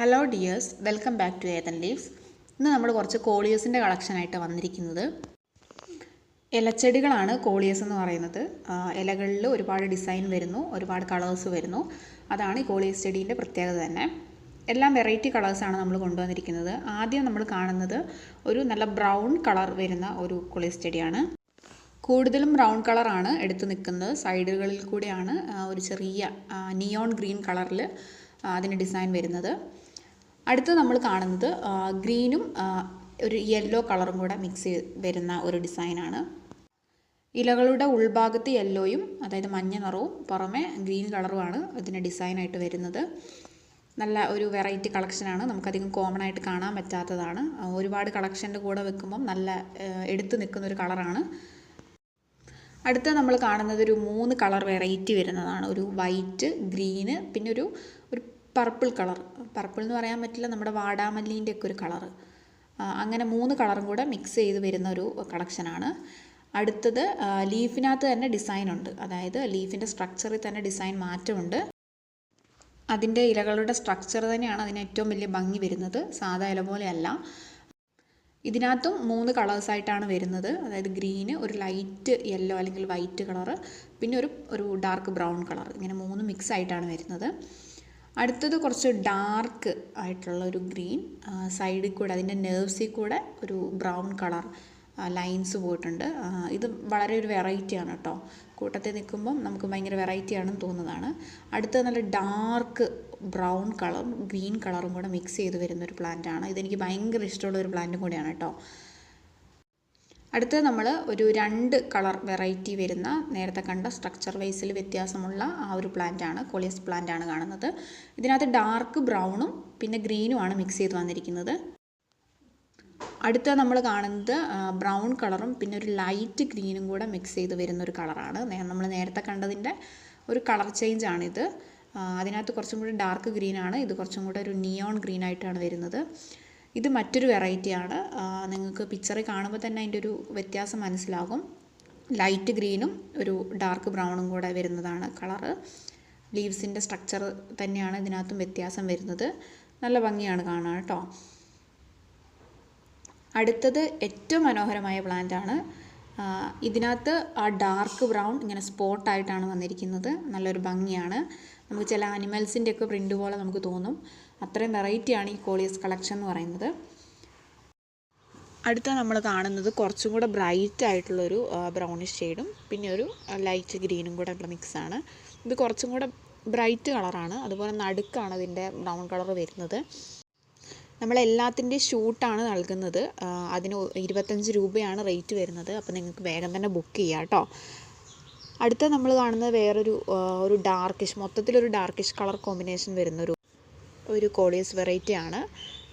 Hello dears welcome back to Ethan leaves ഇന്ന് നമ്മൾ കുറച്ച് കോളിയസിന്റെ കളക്ഷനായിട്ട് വന്നിരിക്കുന്നത്. ഇലച്ചെടികളാണ് കോളിയസ് എന്ന് പറയുന്നത്. ഇലകളിൽ ഒരുപാട് ഡിസൈൻ വരുന്നു ഒരുപാട് കളേഴ്സ് വരുന്നു. അതാണ് ഈ കോളിയസ് ചെടീന്റെ പ്രത്യേകത തന്നെ. എല്ലാം വെറൈറ്റി കളേഴ്സാണ് നമ്മൾ കൊണ്ടുവന്നിരിക്കുന്നത്. ആദ്യം നമ്മൾ കാണുന്നത് ഒരു നല്ല ബ്രൗൺ കളർ വരുന്ന ഒരു കോളിയസ് ചെടിയാണ്. കൂടുതലും ബ്രൗൺ കളറാണ് എടുത്തു നിൽക്കുന്നത്. സൈഡുകളിൽ കൂടെയാണ് ഒരു ചെറിയ നിയോൺ ഗ്രീൻ കളറിൽ അതിന് ഡിസൈൻ വരുന്നത്. അടുത്ത് നമ്മൾ കാണുന്നത് ഗ്രീനും ഒരു യെല്ലോ കളറും കൂടെ മിക്സ് വരുന്ന ഒരു ഡിസൈനാണ്. ഇലകളുടെ ഉൾഭാഗത്ത് യെല്ലോയും അതായത് മഞ്ഞ നിറവും പുറമെ ഗ്രീൻ കളറുമാണ് ഇതിന് ഡിസൈനായിട്ട് വരുന്നത്. നല്ല ഒരു വെറൈറ്റി കളക്ഷനാണ് നമുക്കധികം കോമൺ ആയിട്ട് കാണാൻ പറ്റാത്തതാണ്. ഒരുപാട് കളക്ഷന്റെ കൂടെ വെക്കുമ്പം നല്ല എടുത്തു നിൽക്കുന്ന ഒരു കളറാണ്. അടുത്ത നമ്മൾ കാണുന്നത് ഒരു മൂന്ന് കളർ വെറൈറ്റി വരുന്നതാണ്. ഒരു വൈറ്റ് ഗ്രീന് പിന്നെ ഒരു ഒരു പർപ്പിൾ കളർ പർപ്പിൾ എന്ന് പറയാൻ പറ്റില്ല നമ്മുടെ വാടാമല്ലീന്റെ ഒക്കെ ഒരു കളറ് അങ്ങനെ മൂന്ന് കളറും കൂടെ മിക്സ് ചെയ്ത് വരുന്ന ഒരു കളക്ഷനാണ് അടുത്തത് ലീഫിനകത്ത് തന്നെ ഡിസൈൻ ഉണ്ട്. അതായത് ലീഫിന്റെ സ്ട്രക്ചറിൽ തന്നെ ഡിസൈൻ മാറ്റമുണ്ട്. അതിന്റെ ഇലകളുടെ സ്ട്രക്ചർ തന്നെയാണ് അതിന് ഏറ്റവും വലിയ ഭംഗി വരുന്നത്. സാധാ ഇല പോലെയല്ല. ഇതിനകത്തും മൂന്ന് കളേഴ്സായിട്ടാണ് വരുന്നത്. അതായത് ഗ്രീന് ഒരു ലൈറ്റ് യെല്ലോ അല്ലെങ്കിൽ വൈറ്റ് കളറ് പിന്നെ ഒരു ഒരു ഡാർക്ക് ബ്രൗൺ കളർ ഇങ്ങനെ മൂന്ന് മിക്സ് ആയിട്ടാണ് വരുന്നത്. അടുത്തത് കുറച്ച് ഡാർക്ക് ആയിട്ടുള്ള ഒരു ഗ്രീൻ സൈഡിൽ കൂടെ അതിന്റെ നെർവ്സിൽ കൂടെ ഒരു ബ്രൗൺ കളർ ലൈൻസ് പോയിട്ടുണ്ട്. ഇത് വളരെ ഒരു വെറൈറ്റിയാണ് കേട്ടോ കൂട്ടത്തിൽ നിൽക്കുമ്പം നമുക്ക് ഭയങ്കര വെറൈറ്റി ആണെന്ന് തോന്നുന്നതാണ്. അടുത്തത് നല്ല ഡാർക്ക് ബ്രൗൺ കളറും ഗ്രീൻ കളറും കൂടെ മിക്സ് ചെയ്ത് വരുന്ന ഒരു പ്ലാന്റ് ആണ്. ഇതെനിക്ക് ഭയങ്കര ഇഷ്ടമുള്ള ഒരു പ്ലാന്റും കൂടിയാണ് കേട്ടോ അടുത്തത് നമ്മൾ ഒരു രണ്ട് കളർ വെറൈറ്റി വരുന്ന നേരത്തെ കണ്ട സ്ട്രക്ചർ വൈസിൽ വ്യത്യാസമുള്ള ആ ഒരു പ്ലാന്റ് ആണ് കോളിയസ് പ്ലാന്റ് ആണ് കാണുന്നത്. ഇതിനകത്ത് ഡാർക്ക് ബ്രൗണും പിന്നെ ഗ്രീനും ആണ് മിക്സ് ചെയ്ത് വന്നിരിക്കുന്നത്. അടുത്ത നമ്മൾ കാണുന്നത് ബ്രൗൺ കളറും പിന്നെ ഒരു ലൈറ്റ് ഗ്രീനും കൂടെ മിക്സ് ചെയ്ത് വരുന്ന ഒരു കളറാണ് നമ്മൾ നേരത്തെ കണ്ടതിന്റെ ഒരു കളർ ചേഞ്ച് ആണ് ഇത്. അതിനകത്ത് കുറച്ചും കൂടി ഡാർക്ക് ഗ്രീനാണ് ഇത് കുറച്ചും കൂടെ ഒരു നിയോൺ ഗ്രീൻ ആയിട്ടാണ് വരുന്നത്. ഇത് മറ്റൊരു വെറൈറ്റിയാണ് നിങ്ങൾക്ക് പിക്ചറിൽ കാണുമ്പോൾ തന്നെ അതിന്റെ ഒരു വ്യത്യാസം മനസ്സിലാകും. ലൈറ്റ് ഗ്രീനും ഒരു ഡാർക്ക് ബ്രൗണും കൂടെ വരുന്നതാണ് കളറ് ലീവ്സിന്റെ സ്ട്രക്ചർ തന്നെയാണ് ഇതിനകത്തും വ്യത്യാസം വരുന്നത്. നല്ല ഭംഗിയാണ് കാണാൻ കേട്ടോ. അടുത്തത് ഏറ്റവും മനോഹരമായ പ്ലാന്റ് ആണ്. ഇതിനകത്ത് ആ ഡാർക്ക് ബ്രൗൺ ഇങ്ങനെ സ്പോട്ടായിട്ടാണ് വന്നിരിക്കുന്നത്. നല്ലൊരു ഭംഗിയാണ്. നമുക്ക് ചില ആനിമൽസിന്റെ ഒക്കെ പ്രിന്റ് പോലെ നമുക്ക് തോന്നും. അത്രയും വെറൈറ്റിയാണ് ഈ കോളിയസ് കളക്ഷൻ എന്ന് പറയുന്നത്. അടുത്ത നമ്മൾ കാണുന്നത് കുറച്ചും കൂടെ ബ്രൈറ്റ് ആയിട്ടുള്ളൊരു ബ്രൗണിഷ് ഷെയ്ഡും പിന്നെ ഒരു ലൈറ്റ് ഗ്രീനും കൂടെ ഉള്ള മിക്സാണ് ഇത് കുറച്ചും കൂടെ ബ്രൈറ്റ് കളറാണ് അതുപോലെ നടുക്കാണ് ഇതിന്റെ ബ്രൗൺ കളർ വരുന്നത്. നമ്മളെല്ലാത്തിന്റെയും ഷൂട്ടാണ് നൽകുന്നത്. അതിന് ഇരുപത്തഞ്ച് രൂപയാണ് റേറ്റ് വരുന്നത്. അപ്പോൾ നിങ്ങൾക്ക് വേഗം തന്നെ ബുക്ക് ചെയ്യാം കേട്ടോ. അടുത്ത നമ്മൾ കാണുന്നത് വേറൊരു ഒരു ഡാർക്കിഷ് മൊത്തത്തിലൊരു ഡാർക്കിഷ് കളർ കോമ്പിനേഷൻ വരുന്ന ഒരു ഒരു കോളിയസ് വെറൈറ്റി ആണ്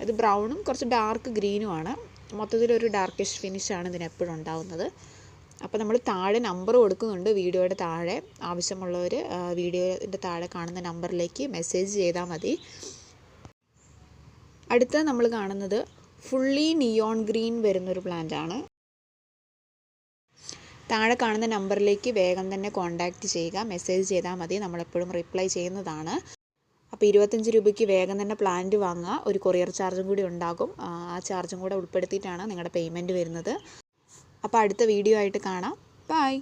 ഇത് ബ്രൗണും കുറച്ച് ഡാർക്ക് ഗ്രീനും ഗ്രീനുമാണ് മൊത്തത്തിലൊരു ഡാർക്കിഷ് ഫിനിഷാണ് ഇതിന് എപ്പോഴും ഉണ്ടാവുന്നത്. അപ്പോൾ നമ്മൾ താഴെ നമ്പർ കൊടുക്കുന്നുണ്ട് വീഡിയോയുടെ താഴെ. ആവശ്യമുള്ളവർ വീഡിയോയുടെ താഴെ കാണുന്ന നമ്പറിലേക്ക് മെസ്സേജ് ചെയ്താൽ മതി. അടുത്ത നമ്മൾ കാണുന്നത് ഫുള്ളി നിയോൺ ഗ്രീൻ വരുന്നൊരു ആണ്. താഴെ കാണുന്ന നമ്പറിലേക്ക് വേഗം തന്നെ കോൺടാക്റ്റ് ചെയ്യുക മെസ്സേജ് ചെയ്താൽ മതി നമ്മളെപ്പോഴും റിപ്ലൈ ചെയ്യുന്നതാണ്. അപ്പോൾ ഇരുപത്തഞ്ച് രൂപയ്ക്ക് വേഗം തന്നെ പ്ലാന്റ് വാങ്ങുക ഒരു കൊറിയർ ചാർജും കൂടി ഉണ്ടാകും. ആ ആ ചാർജും കൂടെ ഉൾപ്പെടുത്തിയിട്ടാണ് നിങ്ങളുടെ പേയ്മെന്റ് വരുന്നത്. അപ്പോൾ അടുത്ത വീഡിയോ ആയിട്ട് കാണാം. ബൈ